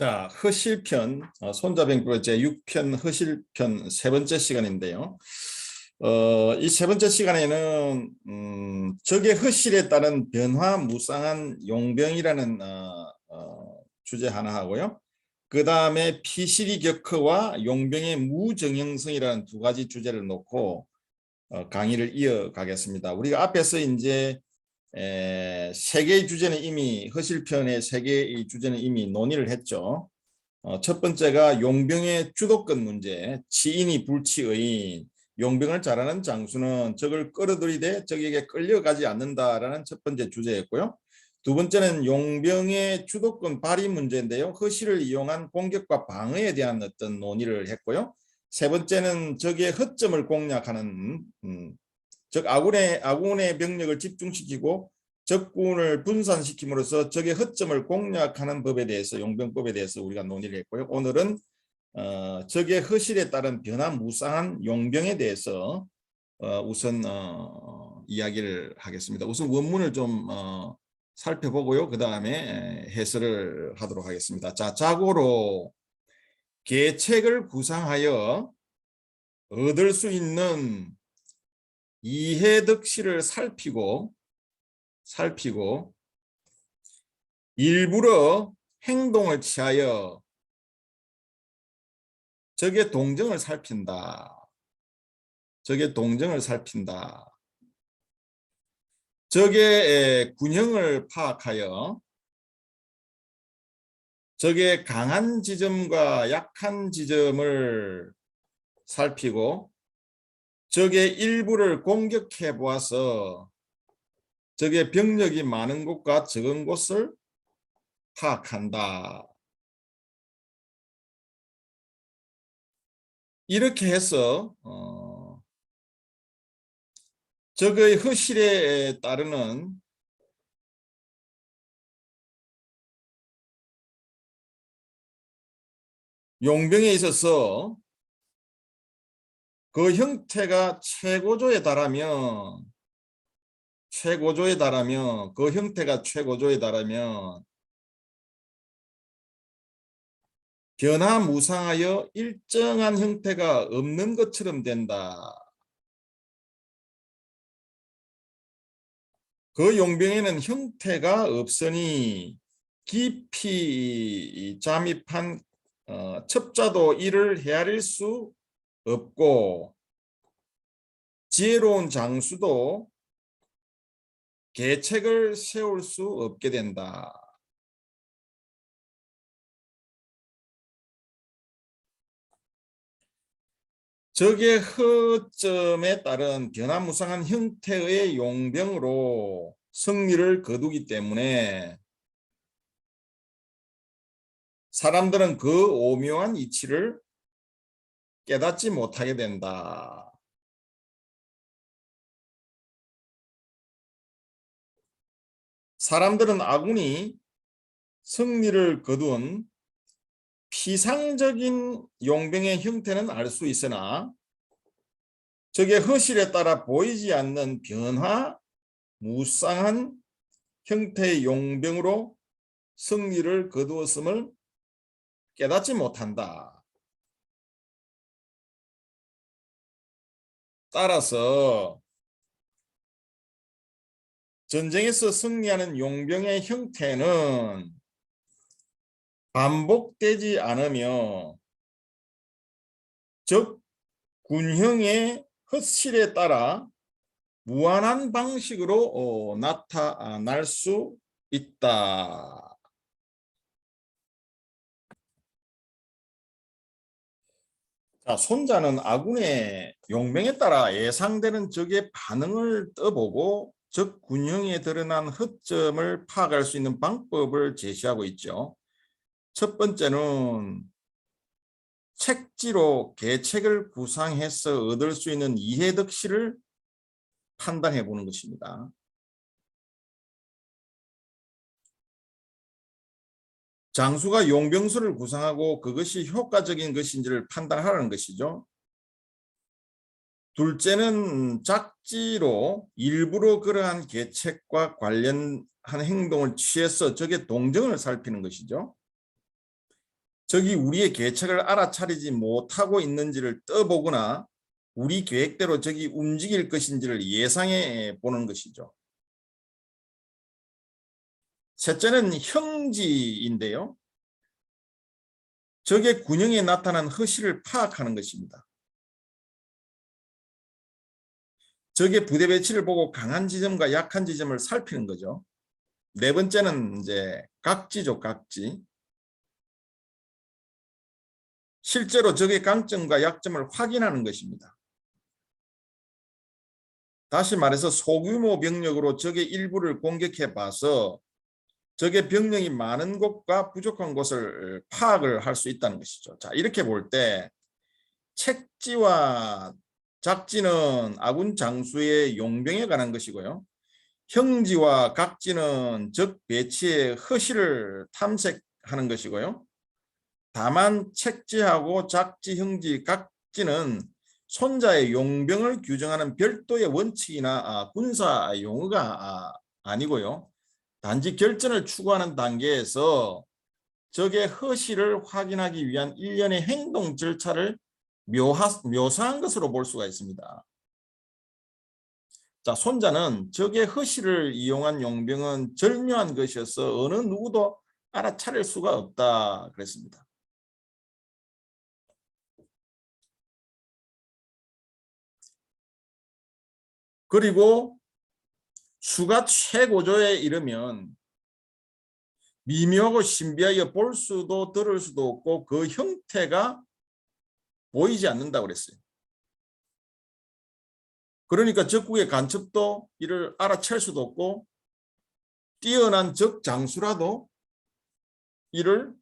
자, 허실편, 어, 손자병법 제6편 허실편 세 번째 시간인데요. 어, 이 세 번째 시간에는 음, 적의 허실에 따른 변화 무쌍한 용병이라는 어, 어, 주제 하나 하고요. 그 다음에 피실이 격허와 용병의 무정형성이라는 두 가지 주제를 놓고 어, 강의를 이어가겠습니다. 우리가 앞에서 이제 에, 세 개의 주제는 이미 허실편의 세 개의 주제는 이미 논의를 했죠. 어, 첫 번째가 용병의 주도권 문제, 치인이 불치의인, 용병을 잘하는 장수는 적을 끌어들이되 적에게 끌려가지 않는다라는 첫 번째 주제였고요. 두 번째는 용병의 주도권 발휘 문제인데요. 허실을 이용한 공격과 방어에 대한 어떤 논의를 했고요. 세 번째는 적의 허점을 공략하는 음, 즉 아군의 아군의 병력을 집중시키고 적군을 분산시킴으로써 적의 허점을 공략하는 법에 대해서 용병법에 대해서 우리가 논의를 했고요. 오늘은 어, 적의 허실에 따른 변화무쌍한 용병에 대해서 어, 우선 어, 이야기를 하겠습니다. 우선 원문을 좀 어, 살펴보고요. 그 다음에 해설을 하도록 하겠습니다. 자, 자고로 계책을 구상하여 얻을 수 있는 이해득실을 살피고 살피고 일부러 행동을 취하여 적의 동정을 살핀다. 적의 동정을 살핀다. 적의 군형을 파악하여 적의 강한 지점과 약한 지점을 살피고 적의 일부를 공격해 보아서 적의 병력이 많은 곳과 적은 곳을 파악한다. 이렇게 해서 어, 적의 허실에 따르는 용병에 있어서 그 형태가 최고조에 달하면 최고조에 달하면 그 형태가 최고조에 달하면 변화무상하여 일정한 형태가 없는 것처럼 된다. 그 용병에는 형태가 없으니 깊이 잠입한 어, 첩자도 이를 헤아릴 수 없고 지혜로운 장수도 계책을 세울 수 없게 된다. 적의 허점에 따른 변화무쌍한 형태의 용병으로 승리를 거두기 때문에 사람들은 그 오묘한 이치를 깨닫지 못하게 된다. 사람들은 아군이 승리를 거둔 피상적인 용병의 형태는 알 수 있으나 적의 허실에 따라 보이지 않는 변화, 무쌍한 형태의 용병으로 승리를 거두었음을 깨닫지 못한다. 따라서 전쟁에서 승리하는 용병의 형태는 반복되지 않으며 즉 군형의 헛실에 따라 무한한 방식으로 어, 나타날 수 있다. 자, 손자는 아군의 용병에 따라 예상되는 적의 반응을 떠보고 적 군형에 드러난 허점을 파악할 수 있는 방법을 제시하고 있죠. 첫 번째는 책지로 계책을 구상해서 얻을 수 있는 이해득실을 판단해 보는 것입니다. 장수가 용병수를 구상하고 그것이 효과적인 것인지를 판단하라는 것이죠. 둘째는 작지로 일부러 그러한 계책과 관련한 행동을 취해서 적의 동정을 살피는 것이죠. 적이 우리의 계책을 알아차리지 못하고 있는지를 떠보거나 우리 계획대로 적이 움직일 것인지를 예상해 보는 것이죠. 셋째는 형지인데요. 적의 군형에 나타난 허실을 파악하는 것입니다. 적의 부대 배치를 보고 강한 지점과 약한 지점을 살피는 거죠. 네 번째는 이제 각지죠, 각지. 실제로 적의 강점과 약점을 확인하는 것입니다. 다시 말해서 소규모 병력으로 적의 일부를 공격해 봐서 적의 병력이 많은 곳과 부족한 곳을 파악을 할 수 있다는 것이죠. 자, 이렇게 볼 때 책지와 작지는 아군 장수의 용병에 관한 것이고요. 형지와 각지는 적 배치의 허실을 탐색하는 것이고요. 다만 책지하고 작지, 형지, 각지는 손자의 용병을 규정하는 별도의 원칙이나 아, 군사 용어가 아, 아니고요. 단지 결전을 추구하는 단계에서 적의 허실을 확인하기 위한 일련의 행동 절차를 묘하, 묘사한 것으로 볼 수가 있습니다. 자, 손자는 적의 허실을 이용한 용병은 절묘한 것이어서 어느 누구도 알아차릴 수가 없다 그랬습니다. 그리고 수가 최고조에 이르면 미묘하고 신비하게 볼 수도 들을 수도 없고 그 형태가 보이지 않는다고 그랬어요. 그러니까 적국의 간첩도 이를 알아챌 수도 없고 뛰어난 적 장수라도 이를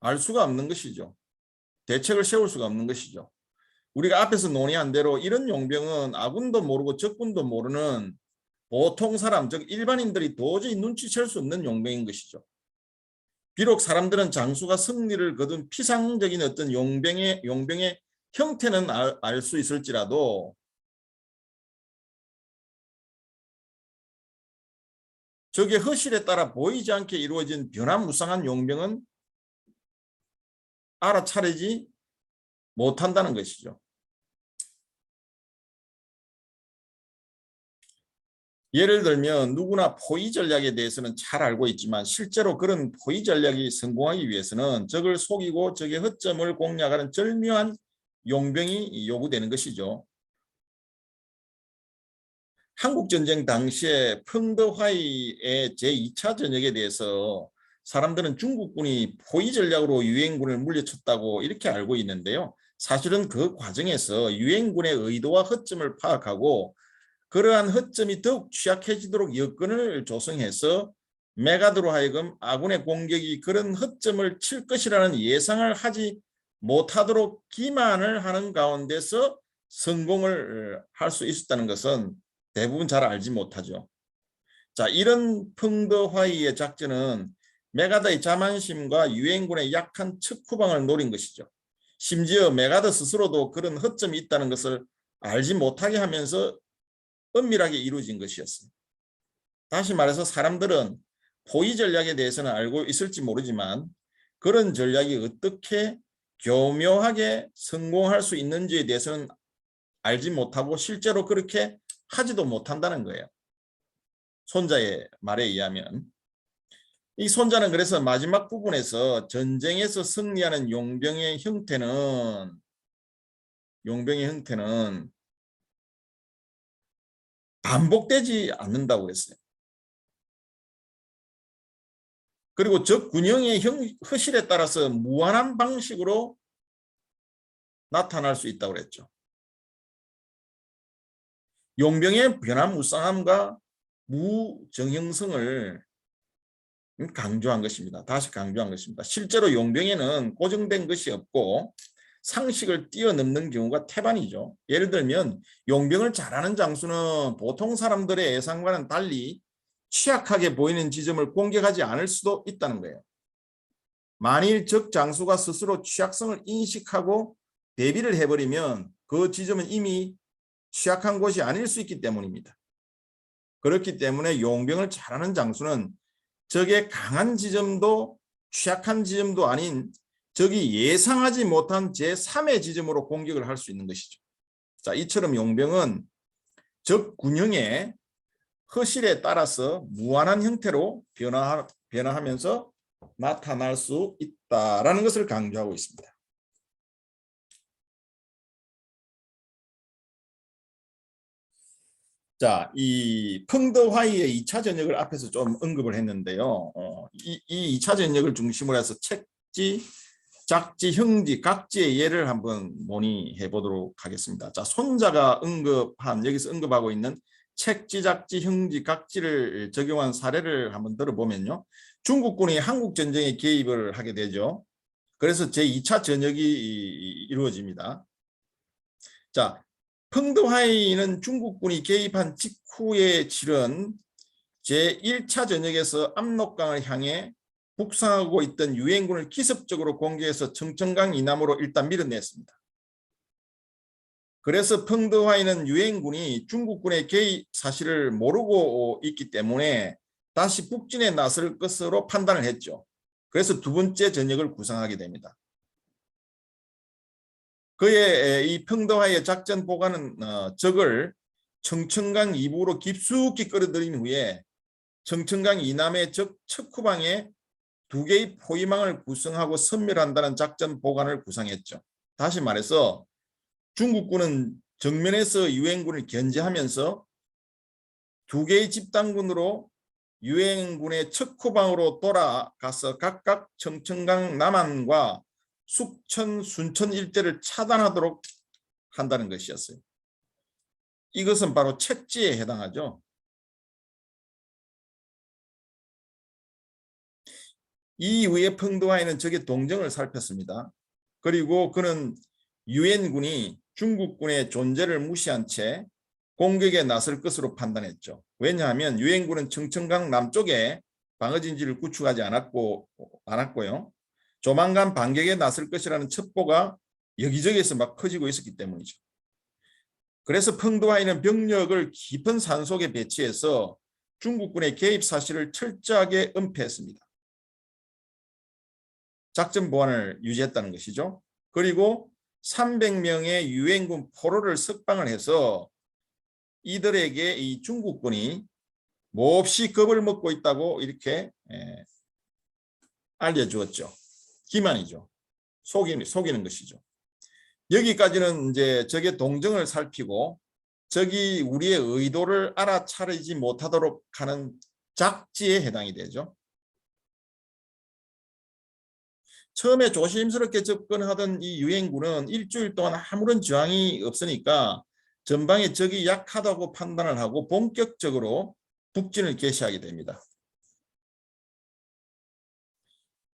알 수가 없는 것이죠. 대책을 세울 수가 없는 것이죠. 우리가 앞에서 논의한 대로 이런 용병은 아군도 모르고 적군도 모르는 보통 사람, 즉 일반인들이 도저히 눈치챌 수 없는 용병인 것이죠. 비록 사람들은 장수가 승리를 거둔 피상적인 어떤 용병의 용병의 형태는 알 수 있을지라도 적의 허실에 따라 보이지 않게 이루어진 변화무쌍한 용병은 알아차리지 못한다는 것이죠. 예를 들면 누구나 포위 전략에 대해서는 잘 알고 있지만 실제로 그런 포위 전략이 성공하기 위해서는 적을 속이고 적의 허점을 공략하는 절묘한 용병이 요구되는 것이죠. 한국전쟁 당시에 펑더화이의 제2차 전역에 대해서 사람들은 중국군이 포위 전략으로 유엔군을 물리쳤다고 이렇게 알고 있는데요. 사실은 그 과정에서 유엔군의 의도와 허점을 파악하고 그러한 허점이 더욱 취약해지도록 여건을 조성해서 메가드로 하여금 아군의 공격이 그런 허점을 칠 것이라는 예상을 하지 못하도록 기만을 하는 가운데서 성공을 할 수 있었다는 것은 대부분 잘 알지 못하죠. 자, 이런 펑더화이의 작전은 메가더의 자만심과 유엔군의 약한 척후방을 노린 것이죠. 심지어 메가더 스스로도 그런 허점이 있다는 것을 알지 못하게 하면서 은밀하게 이루어진 것이었습니다. 다시 말해서 사람들은 포위 전략에 대해서는 알고 있을지 모르지만 그런 전략이 어떻게 교묘하게 성공할 수 있는지에 대해서는 알지 못하고 실제로 그렇게 하지도 못한다는 거예요. 손자의 말에 의하면 이 손자는 그래서 마지막 부분에서 전쟁에서 승리하는 용병의 형태는 용병의 형태는 반복되지 않는다고 했어요. 그리고 적 군형의 허실에 따라서 무한한 방식으로 나타날 수 있다고 그랬죠. 용병의 변화무쌍함과 무정형성을 강조한 것입니다. 다시 강조한 것입니다. 실제로 용병에는 고정된 것이 없고 상식을 뛰어넘는 경우가 태반이죠. 예를 들면 용병을 잘하는 장수는 보통 사람들의 예상과는 달리 취약하게 보이는 지점을 공격하지 않을 수도 있다는 거예요. 만일 적 장수가 스스로 취약성을 인식하고 대비를 해버리면 그 지점은 이미 취약한 곳이 아닐 수 있기 때문입니다. 그렇기 때문에 용병을 잘하는 장수는 적의 강한 지점도 취약한 지점도 아닌 적이 예상하지 못한 제3의 지점으로 공격을 할 수 있는 것이죠. 자, 이처럼 용병은 적 군형의 허실에 따라서 무한한 형태로 변화, 변화하면서 나타날 수 있다라는 것을 강조하고 있습니다. 자, 이 펑더화이의 2차 전역을 앞에서 좀 언급을 했는데요. 어, 이, 이 2차 전역을 중심으로 해서 책지, 작지, 형지, 각지의 예를 한번 논의해 보도록 하겠습니다. 자, 손자가 언급한, 여기서 언급하고 있는 책지, 작지, 형지, 각지를 적용한 사례를 한번 들어보면요. 중국군이 한국 전쟁에 개입을 하게 되죠. 그래서 제2차 전역이 이루어집니다. 자, 펑드화이는 중국군이 개입한 직후에 치른 제1차 전역에서 압록강을 향해 북상하고 있던 유엔군을 기습적으로 공격해서 청천강 이남으로 일단 밀어냈습니다. 그래서 펑드화이는 유엔군이 중국군의 개입 사실을 모르고 있기 때문에 다시 북진에 나설 것으로 판단을 했죠. 그래서 두 번째 전역을 구성하게 됩니다. 그의 이 평도화의 작전 보관은 어, 적을 청천강 이부로 깊숙이 끌어들인 후에 청천강 이남의 적 척후방에 두 개의 포위망을 구성하고 선멸한다는 작전 보관을 구상했죠. 다시 말해서 중국군은 정면에서 유엔군을 견제하면서 두 개의 집단군으로 유엔군의 척후방으로 돌아가서 각각 청천강 남한과 숙천, 순천 일대를 차단하도록 한다는 것이었어요. 이것은 바로 책지에 해당하죠. 이후에 펑도하이는 적의 동정을 살폈습니다. 그리고 그는 유엔군이 중국군의 존재를 무시한 채 공격에 나설 것으로 판단했죠. 왜냐하면 유엔군은 청천강 남쪽에 방어진지를 구축하지 않았고, 않았고요. 조만간 반격에 나설 것이라는 첩보가 여기저기에서 막 커지고 있었기 때문이죠. 그래서 펑도하이는 병력을 깊은 산속에 배치해서 중국군의 개입 사실을 철저하게 은폐했습니다. 작전 보안을 유지했다는 것이죠. 그리고 300명의 유엔군 포로를 석방을 해서 이들에게 이 중국군이 몹시 겁을 먹고 있다고 이렇게 예, 알려주었죠. 기만이죠. 속이는, 속이는 것이죠. 여기까지는 이제 적의 동정을 살피고 적이 우리의 의도를 알아차리지 못하도록 하는 작지에 해당이 되죠. 처음에 조심스럽게 접근하던 이 유엔군은 일주일 동안 아무런 저항이 없으니까 전방에 적이 약하다고 판단을 하고 본격적으로 북진을 개시하게 됩니다.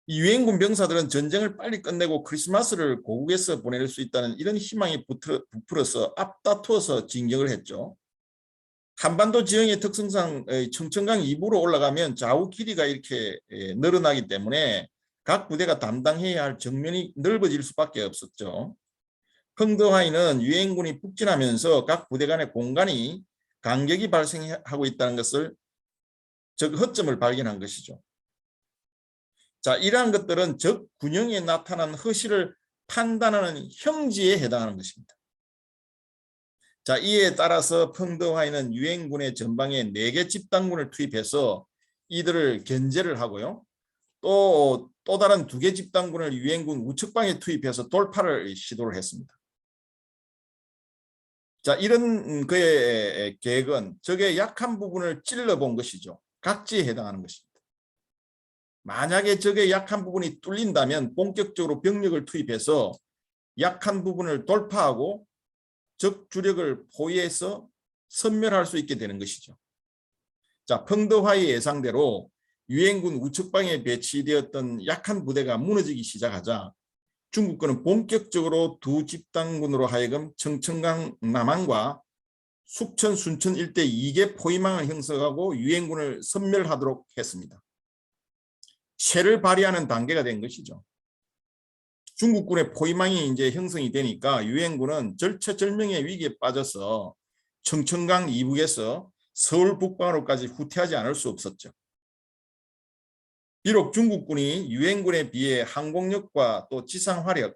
이 유엔군 병사들은 전쟁을 빨리 끝내고 크리스마스를 고국에서 보낼 수 있다는 이런 희망이 부풀어서 앞다투어서 진격을 했죠. 한반도 지형의 특성상 청천강 이부로 올라가면 좌우 길이가 이렇게 늘어나기 때문에 각 부대가 담당해야 할 정면이 넓어질 수밖에 없었죠. 펑드하이는 유엔군이 북진하면서 각 부대 간의 공간이 간격이 발생하고 있다는 것을 즉 허점을 발견한 것이죠. 자, 이러한 것들은 적 군형에 나타난 허실을 판단하는 형지에 해당하는 것입니다. 자, 이에 따라서 펑드화이는 유엔군의 전방에 네 개 집단군을 투입해서 이들을 견제를 하고요. 또, 또 다른 두 개 집단군을 유엔군 우측방에 투입해서 돌파를 시도를 했습니다. 자, 이런 그의 계획은 적의 약한 부분을 찔러본 것이죠. 각지에 해당하는 것입니다. 만약에 적의 약한 부분이 뚫린다면 본격적으로 병력을 투입해서 약한 부분을 돌파하고 적 주력을 포위해서 선멸할 수 있게 되는 것이죠. 자, 펑더화의 예상대로 유엔군 우측방에 배치되었던 약한 부대가 무너지기 시작하자 중국군은 본격적으로 두 집단군으로 하여금 청천강 남한과 숙천, 순천 일대 2개 포위망을 형성하고 유엔군을 선멸하도록 했습니다. 쇠를 발휘하는 단계가 된 것이죠. 중국군의 포위망이 이제 형성이 되니까 유엔군은 절체절명의 위기에 빠져서 청천강 이북에서 서울 북방으로까지 후퇴하지 않을 수 없었죠. 비록 중국군이 유엔군에 비해 항공력과 또 지상 화력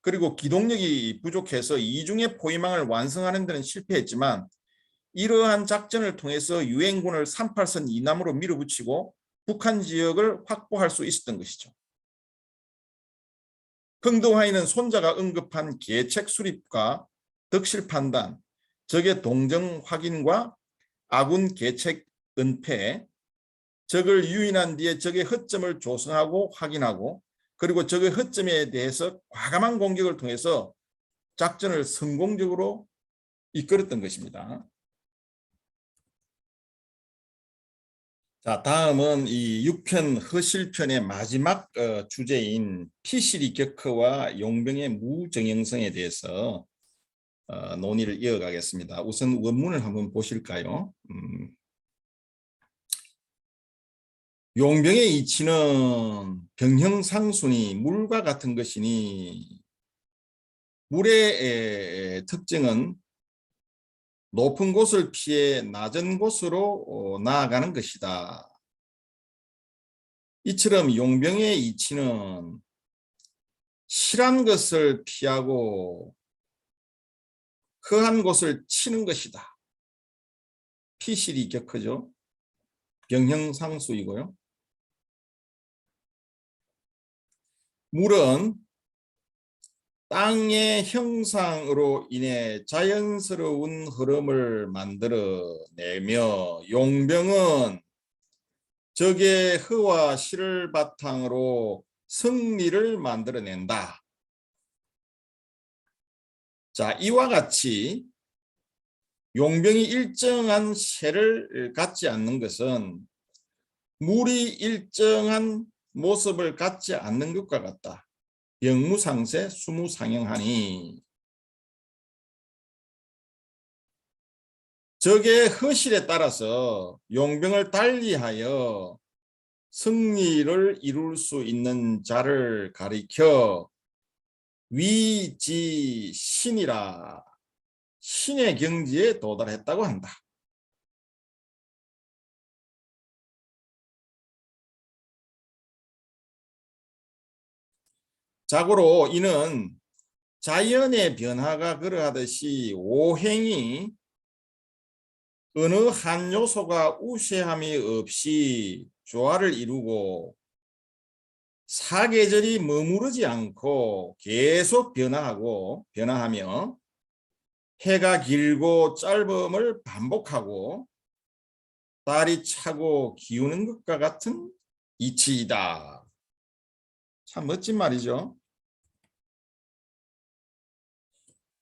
그리고 기동력이 부족해서 이중의 포위망을 완성하는 데는 실패했지만 이러한 작전을 통해서 유엔군을 38선 이남으로 밀어붙이고 북한 지역을 확보할 수 있었던 것이죠. 흥도하이는 손자가 언급한 계책 수립과 덕실 판단, 적의 동정 확인과 아군 계책 은폐, 적을 유인한 뒤에 적의 허점을 조성하고 확인하고 그리고 적의 허점에 대해서 과감한 공격을 통해서 작전을 성공적으로 이끌었던 것입니다. 자, 다음은 이 6편 허실편의 마지막 어, 주제인 피시리 격허와 용병의 무정형성에 대해서 어, 논의를 이어가겠습니다. 우선 원문을 한번 보실까요? 음. 용병의 이치는 병형상순이 물과 같은 것이니 물의 특징은 높은 곳을 피해 낮은 곳으로 어, 나아가는 것이다. 이처럼 용병의 이치는 실한 것을 피하고 허한 곳을 치는 것이다. 피실이 격하죠. 병형상수이고요. 물은 땅의 형상으로 인해 자연스러운 흐름을 만들어내며 용병은 적의 허와 실을 바탕으로 승리를 만들어낸다. 자, 이와 같이 용병이 일정한 세를 갖지 않는 것은 물이 일정한 모습을 갖지 않는 것과 같다. 영무상세 수무상영하니 적의 허실에 따라서 용병을 달리하여 승리를 이룰 수 있는 자를 가리켜 위지신이라 신의 경지에 도달했다고 한다. 자고로 이는 자연의 변화가 그러하듯이 오행이 어느 한 요소가 우세함이 없이 조화를 이루고 사계절이 머무르지 않고 계속 변화하고 변화하며 해가 길고 짧음을 반복하고 달이 차고 기우는 것과 같은 이치이다. 참 멋진 말이죠.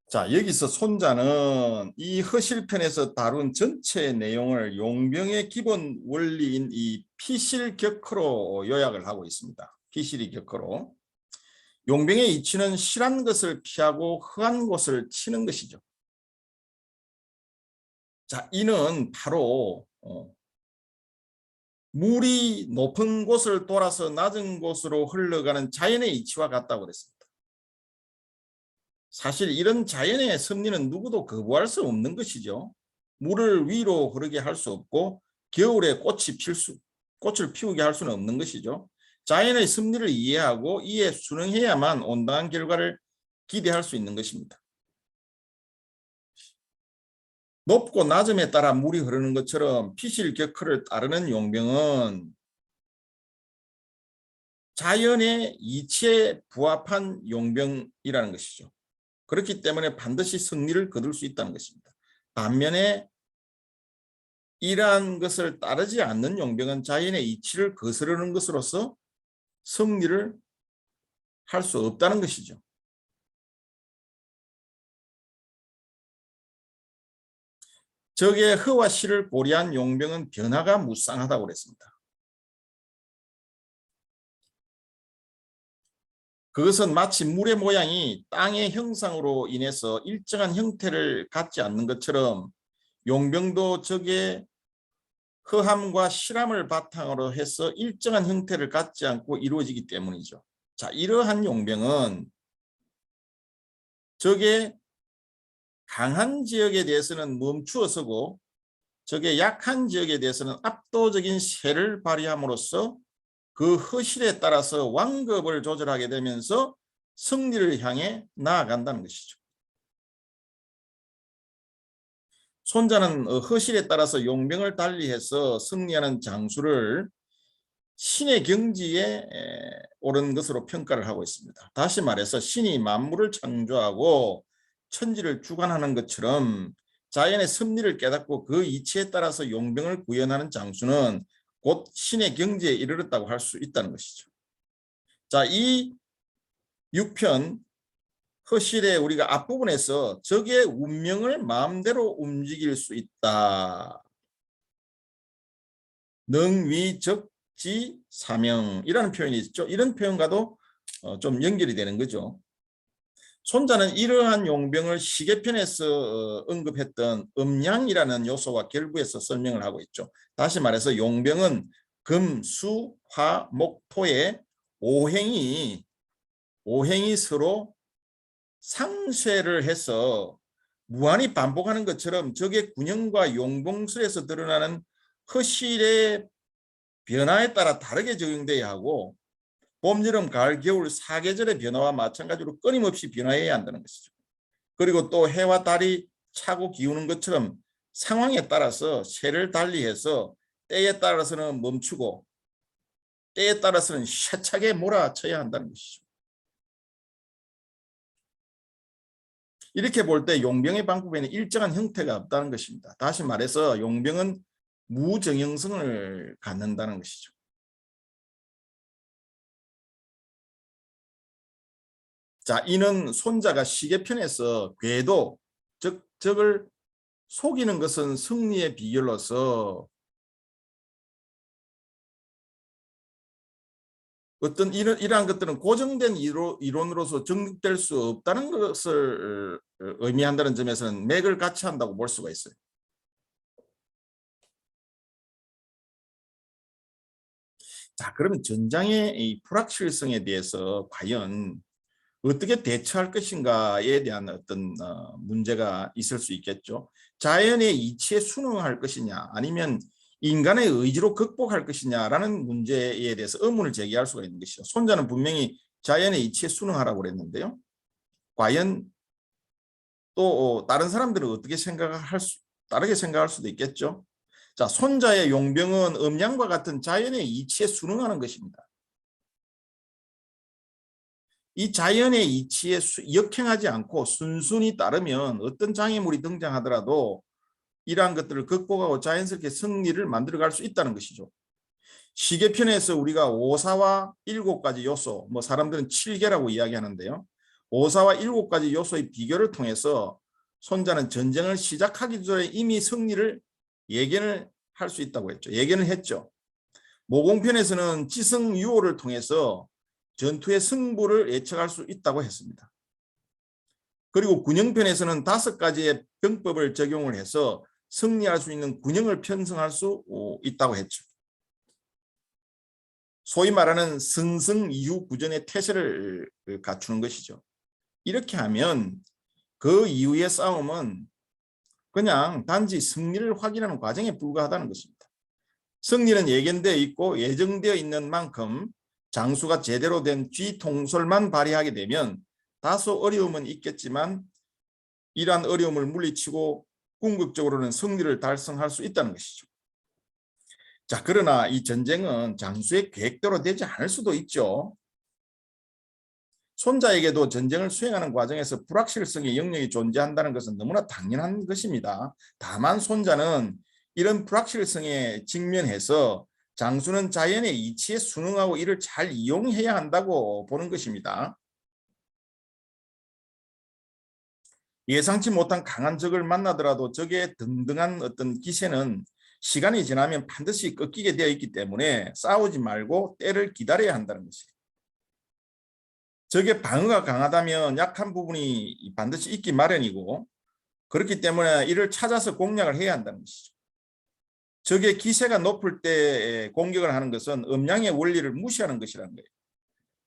자 여기서 손자는 이 허실편에서 다룬 전체 내용을 용병의 기본 원리인 이 피실 격허로 요약을 하고 있습니다. 피실이 격허로. 용병의 이치는 실한 것을 피하고 허한 곳을 치는 것이죠. 자 이는 바로 어, 물이 높은 곳을 돌아서 낮은 곳으로 흘러가는 자연의 이치와 같다고 그랬습니다. 사실 이런 자연의 섭리는 누구도 거부할 수 없는 것이죠. 물을 위로 흐르게 할 수 없고 겨울에 꽃이 필 수, 꽃을 피우게 할 수는 없는 것이죠. 자연의 섭리를 이해하고 이에 순응해야만 온당한 결과를 기대할 수 있는 것입니다. 높고 낮음에 따라 물이 흐르는 것처럼 피실 격허를 따르는 용병은 자연의 이치에 부합한 용병이라는 것이죠. 그렇기 때문에 반드시 승리를 거둘 수 있다는 것입니다. 반면에 이러한 것을 따르지 않는 용병은 자연의 이치를 거스르는 것으로서 승리를 할 수 없다는 것이죠. 적의 허와 실을 고려한 용병은 변화가 무쌍하다고 그랬습니다. 그것은 마치 물의 모양이 땅의 형상으로 인해서 일정한 형태를 갖지 않는 것처럼 용병도 적의 허함과 실함을 바탕으로 해서 일정한 형태를 갖지 않고 이루어지기 때문이죠. 자, 이러한 용병은 적의 강한 지역에 대해서는 멈추어 서고 적의 약한 지역에 대해서는 압도적인 세를 발휘함으로써 그 허실에 따라서 완급을 조절하게 되면서 승리를 향해 나아간다는 것이죠. 손자는 어, 허실에 따라서 용병을 달리해서 승리하는 장수를 신의 경지에 에, 오른 것으로 평가를 하고 있습니다. 다시 말해서 신이 만물을 창조하고 천지를 주관하는 것처럼 자연의 섭리를 깨닫고 그 이치에 따라서 용병을 구현하는 장수는 곧 신의 경지에 이르렀다고 할 수 있다는 것이죠. 자, 이 6편 허실에 우리가 앞부분에서 적의 운명을 마음대로 움직일 수 있다. 능위적지 사명이라는 표현이 있죠. 이런 표현과도 어, 좀 연결이 되는 거죠. 손자는 이러한 용병을 시계편에서 어, 언급했던 음양이라는 요소와 결부해서 설명을 하고 있죠. 다시 말해서 용병은 금, 수, 화, 목, 토의 오행이 오행이 서로 상쇄를 해서 무한히 반복하는 것처럼 적의 군형과 용봉술에서 드러나는 허실의 변화에 따라 다르게 적용돼야 하고 봄, 여름, 가을, 겨울 사계절의 변화와 마찬가지로 끊임없이 변화해야 한다는 것이죠. 그리고 또 해와 달이 차고 기우는 것처럼 상황에 따라서 새를 달리해서 때에 따라서는 멈추고 때에 따라서는 샤차게 몰아쳐야 한다는 것이죠. 이렇게 볼 때 용병의 방법에는 일정한 형태가 없다는 것입니다. 다시 말해서 용병은 무정형성을 갖는다는 것이죠. 자, 이는 손자가 시계편에서 궤도, 즉 적을 속이는 것은 승리의 비결로서 어떤 이런 이러한 것들은 고정된 이론, 이론으로서 정립될 수 없다는 것을 의미한다는 점에서는 맥을 같이 한다고 볼 수가 있어요. 자, 그러면 전장의 이 불확실성에 대해서 과연 어떻게 대처할 것인가에 대한 어떤 어, 문제가 있을 수 있겠죠. 자연의 이치에 순응할 것이냐 아니면 인간의 의지로 극복할 것이냐라는 문제에 대해서 의문을 제기할 수가 있는 것이죠. 손자는 분명히 자연의 이치에 순응하라고 그랬는데요. 과연 또 어, 다른 사람들은 어떻게 생각할 수 다르게 생각할 수도 있겠죠. 자, 손자의 용병은 음양과 같은 자연의 이치에 순응하는 것입니다. 이 자연의 이치에 역행하지 않고 순순히 따르면 어떤 장애물이 등장하더라도 이러한 것들을 극복하고 자연스럽게 승리를 만들어갈 수 있다는 것이죠. 시계편에서 우리가 오사와 일곱 가지 요소, 뭐 사람들은 칠개라고 이야기하는데요. 오사와 일곱 가지 요소의 비교를 통해서 손자는 전쟁을 시작하기 전에 이미 승리를 예견을 할 수 있다고 했죠. 예견을 했죠. 모공편에서는 지승유호를 통해서 전투의 승부를 예측할 수 있다고 했습니다. 그리고 군영편에서는 다섯 가지의 병법을 적용을 해서 승리할 수 있는 군영을 편성할 수 있다고 했죠. 소위 말하는 승승 이후 구전의 태세를 갖추는 것이죠. 이렇게 하면 그 이후의 싸움은 그냥 단지 승리를 확인하는 과정에 불과하다는 것입니다. 승리는 예견되어 있고 예정되어 있는 만큼 장수가 제대로 된 쥐통솔만 발휘하게 되면 다소 어려움은 있겠지만 이러한 어려움을 물리치고 궁극적으로는 승리를 달성할 수 있다는 것이죠. 자, 그러나 이 전쟁은 장수의 계획대로 되지 않을 수도 있죠. 손자에게도 전쟁을 수행하는 과정에서 불확실성의 영역이 존재한다는 것은 너무나 당연한 것입니다. 다만 손자는 이런 불확실성에 직면해서 장수는 자연의 이치에 순응하고 이를 잘 이용해야 한다고 보는 것입니다. 예상치 못한 강한 적을 만나더라도 적의 등등한 어떤 기세는 시간이 지나면 반드시 꺾이게 되어 있기 때문에 싸우지 말고 때를 기다려야 한다는 것이에요. 적의 방어가 강하다면 약한 부분이 반드시 있기 마련이고 그렇기 때문에 이를 찾아서 공략을 해야 한다는 것이죠. 적의 기세가 높을 때 공격을 하는 것은 음양의 원리를 무시하는 것이라는 거예요.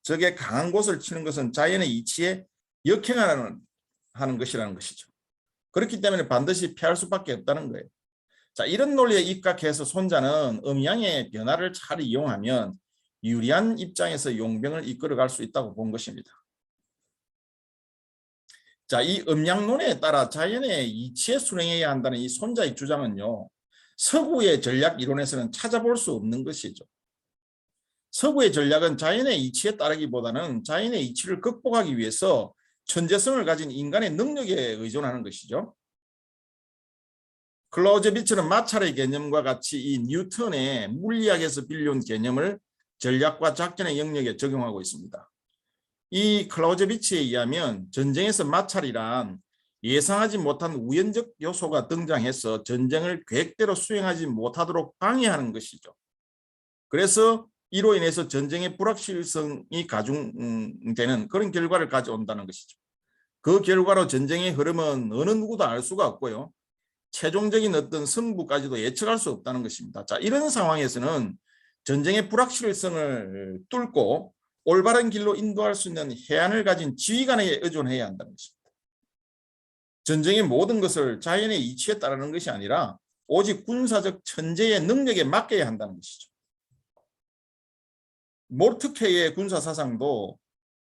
적의 강한 곳을 치는 것은 자연의 이치에 역행하는 하는 것이라는 것이죠. 그렇기 때문에 반드시 피할 수밖에 없다는 거예요. 자, 이런 논리에 입각해서 손자는 음양의 변화를 잘 이용하면 유리한 입장에서 용병을 이끌어갈 수 있다고 본 것입니다. 자, 이 음양론에 따라 자연의 이치에 순행해야 한다는 이 손자의 주장은요. 서구의 전략 이론에서는 찾아볼 수 없는 것이죠. 서구의 전략은 자연의 이치에 따르기보다는 자연의 이치를 극복하기 위해서 천재성을 가진 인간의 능력에 의존하는 것이죠. 클라우제비츠는 마찰의 개념과 같이 이 뉴턴의 물리학에서 빌려온 개념을 전략과 작전의 영역에 적용하고 있습니다. 이 클라우제비치에 의하면 전쟁에서 마찰이란 예상하지 못한 우연적 요소가 등장해서 전쟁을 계획대로 수행하지 못하도록 방해하는 것이죠. 그래서 이로 인해서 전쟁의 불확실성이 가중되는 그런 결과를 가져온다는 것이죠. 그 결과로 전쟁의 흐름은 어느 누구도 알 수가 없고요. 최종적인 어떤 승부까지도 예측할 수 없다는 것입니다. 자, 이런 상황에서는 전쟁의 불확실성을 뚫고 올바른 길로 인도할 수 있는 해안을 가진 지휘관에게 의존해야 한다는 것입니다. 전쟁의 모든 것을 자연의 이치에 따르는 것이 아니라 오직 군사적 천재의 능력에 맡겨야 한다는 것이죠. 몰트케의 군사 사상도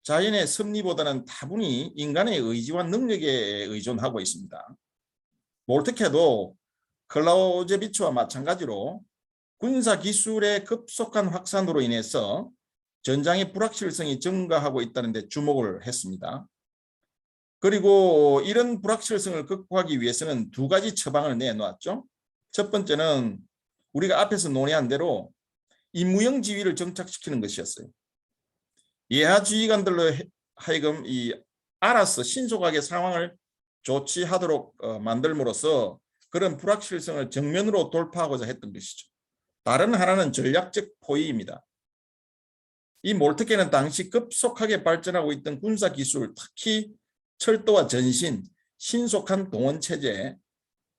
자연의 섭리보다는 다분히 인간의 의지와 능력에 의존하고 있습니다. 몰트케도 클라우제비츠와 마찬가지로 군사 기술의 급속한 확산으로 인해서 전장의 불확실성이 증가하고 있다는 데 주목을 했습니다. 그리고 이런 불확실성을 극복하기 위해서는 두 가지 처방을 내놓았죠. 첫 번째는 우리가 앞에서 논의한 대로 임무형 지휘를 정착시키는 것이었어요. 예하 지휘관들로 하여금 이 알아서 신속하게 상황을 조치하도록 어, 만들므로써 그런 불확실성을 정면으로 돌파하고자 했던 것이죠. 다른 하나는 전략적 포위입니다. 이 몰트케는 당시 급속하게 발전하고 있던 군사 기술, 특히 철도와 전신, 신속한 동원 체제,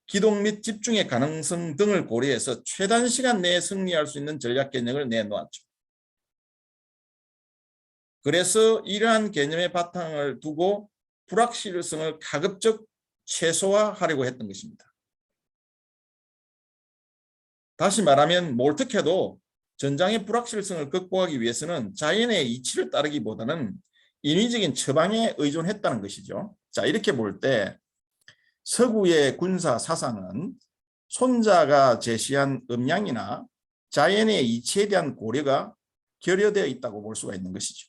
기동 및 집중의 가능성 등을 고려해서 최단 시간 내에 승리할 수 있는 전략 개념을 내놓았죠. 그래서 이러한 개념의 바탕을 두고 불확실성을 가급적 최소화하려고 했던 것입니다. 다시 말하면 몰트케도 전장의 불확실성을 극복하기 위해서는 자연의 이치를 따르기보다는 인위적인 처방에 의존했다는 것이죠. 자 이렇게 볼 때 서구의 군사 사상은 손자가 제시한 음양이나 자연의 이치에 대한 고려가 결여되어 있다고 볼 수가 있는 것이죠.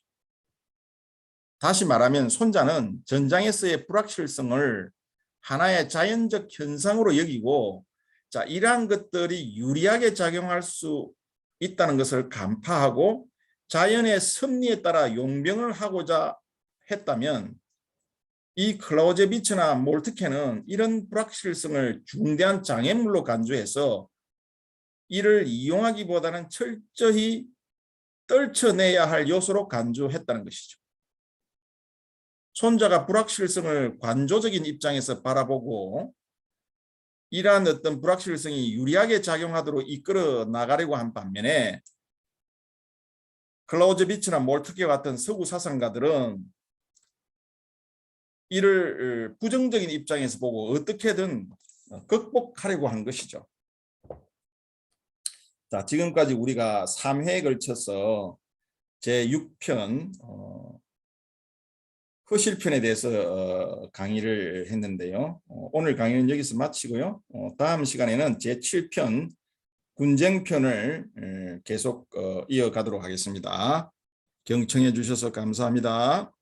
다시 말하면 손자는 전장에서의 불확실성을 하나의 자연적 현상으로 여기고 자 이러한 것들이 유리하게 작용할 수 있다는 것을 간파하고 자연의 섭리에 따라 용병을 하고자 했다면 이 클라우제비츠나 몰트케는 이런 불확실성을 중대한 장애물로 간주해서 이를 이용하기보다는 철저히 떨쳐내야 할 요소로 간주했다는 것이죠. 손자가 불확실성을 관조적인 입장에서 바라보고 이러한 어떤 불확실성이 유리하게 작용하도록 이끌어 나가려고 한 반면에 클라우즈비치나 몰트케 같은 서구 사상가들은 이를 어, 부정적인 입장에서 보고 어떻게든 극복하려고 한 것이죠. 자, 지금까지 우리가 3회에 걸쳐서 제6편 어, 허실편에 대해서 어, 강의를 했는데요. 어, 오늘 강의는 여기서 마치고요. 어, 다음 시간에는 제7편 군쟁편을 계속 이어가도록 하겠습니다. 경청해 주셔서 감사합니다.